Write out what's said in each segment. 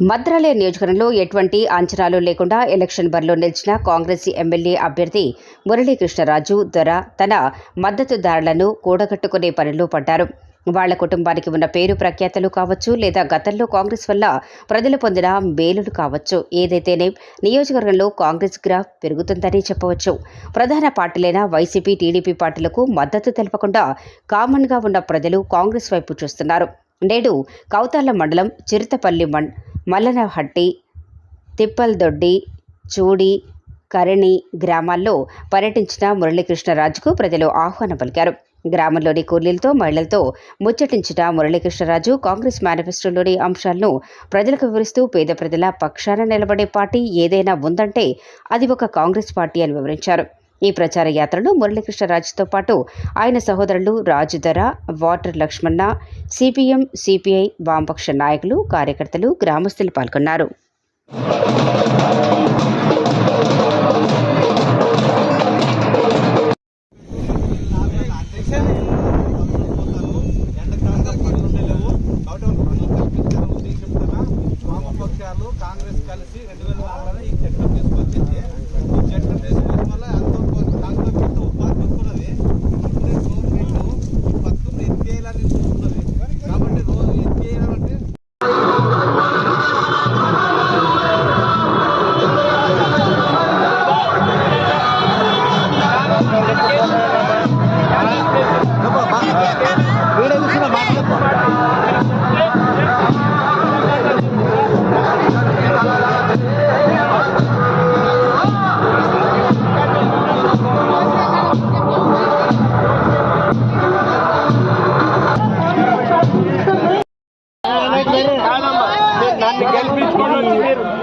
మద్రాలయ నియోజకవర్గంలో ఎటువంటి అంచనాలు లేకుండా ఎలక్షన్ బరిలో నిలిచిన కాంగ్రెస్ ఎమ్మెల్యే అభ్యర్థి మురళీకృష్ణరాజు దొర తన మద్దతుదారులను కూడగట్టుకునే పనిలో పడ్డారు. వాళ్ళ కుటుంబానికి ఉన్న పేరు ప్రఖ్యాతలు కావచ్చు లేదా గతంలో కాంగ్రెస్ వల్ల ప్రజలు పొందిన మేలులు కావచ్చు. ఏదైతేనే నియోజకవర్గంలో కాంగ్రెస్ గ్రాఫ్ పెరుగుతుందని చెప్పవచ్చు. ప్రధాన పార్టీలైన వైసీపీ టీడీపీ పార్టీలకు మద్దతు తెలపకుండా కామన్గా ఉన్న ప్రజలు కాంగ్రెస్ వైపు చూస్తున్నారు. నేడు కౌతాల మండలం చిరుతపల్లి మండ మల్లనహట్టి తిప్పల్దొడ్డి చూడి కరణి గ్రామాల్లో పర్యటించిన మురళీకృష్ణరాజుకు ప్రజలు ఆహ్వానం పలికారు. గ్రామంలోని కూలీలతో మహిళలతో ముచ్చటించిన మురళీకృష్ణరాజు కాంగ్రెస్ మేనిఫెస్టోలోని అంశాలను ప్రజలకు వివరిస్తూ పేద ప్రజల పక్షాన నిలబడే పార్టీ ఏదైనా ఉందంటే అది ఒక కాంగ్రెస్ పార్టీ అని వివరించారు. ఈ ప్రచార యాత్రలో మురళీకృష్ణరాజుతో పాటు ఆయన సహోదరులు రాజుధర వాటర్ లక్ష్మణ సిపిఎం సిపిఐ వామపక్ష నాయకులు కార్యకర్తలు గ్రామస్తులు పాల్గొన్నారు.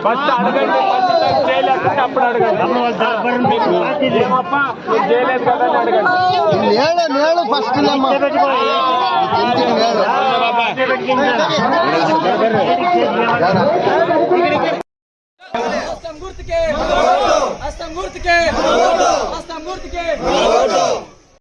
ఫస్ట్ అడగండి ఫస్ట్ చేయలేకపోతే అప్పుడు అడగండి. మీకు ఏమప్పా? మీరు చేయలేదు కదా అని అడగండి. నేడు నేడు ఫస్ట్ హస్తం